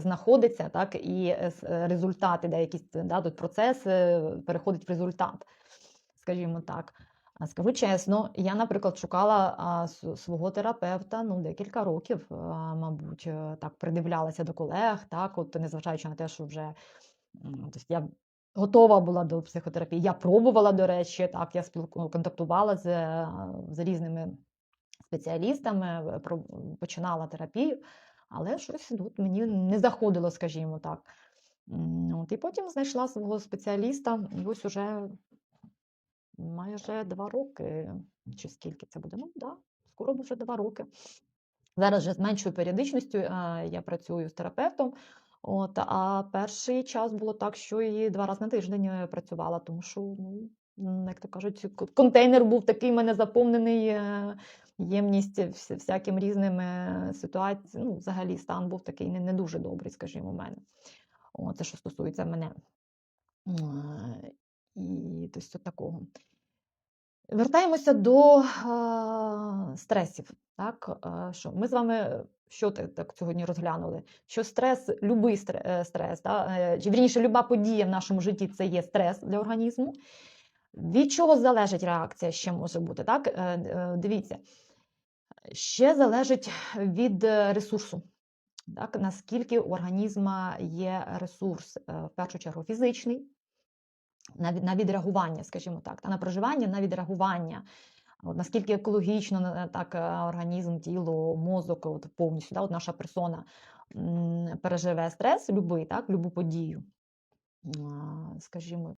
знаходиться, так, і е, е, результати, де якісь да, тут процес е, переходить в результат, скажімо так. Скажу чесно, я, наприклад, шукала свого терапевта ну, декілька років, мабуть, так придивлялася до колег, так, от, незважаючи на те, що вже тобто я готова була до психотерапії. Я пробувала, до речі, так, я спілку, контактувала з, з різними спеціалістами, починала терапію, але щось тут мені не заходило, скажімо так. От, і потім знайшла свого спеціаліста, і ось уже майже два роки, чи скільки це буде? Ну, да, скоро вже два роки. Зараз вже з меншою періодичністю е, я працюю з терапевтом. От, а перший час було так, що і два рази на тиждень е, працювала, тому що, ну, як то кажуть, контейнер був такий в мене заповнений е, ємність всяким різним ситуаціями. Ну, взагалі стан був такий не, не дуже добрий, скажімо, у мене. О, це що стосується мене. Е, І тобто такого. Вертаємося до а, стресів. Так, а, що ми з вами що так, сьогодні розглянули? Що стрес, любий е, стрес, да, е, чи вірніше, люба подія в нашому житті це є стрес для організму. Від чого залежить реакція ще може бути? Так? Е, е, Дивіться, ще залежить від е, ресурсу. Так, наскільки у організму є ресурс, е, в першу чергу фізичний, на, від- на відреагування, скажімо так, та на проживання, на відреагування. От наскільки екологічно так е, організм, тіло, мозок от повністю, да, от наша персона переживе стрес, любий, так, любу подію, скажімо,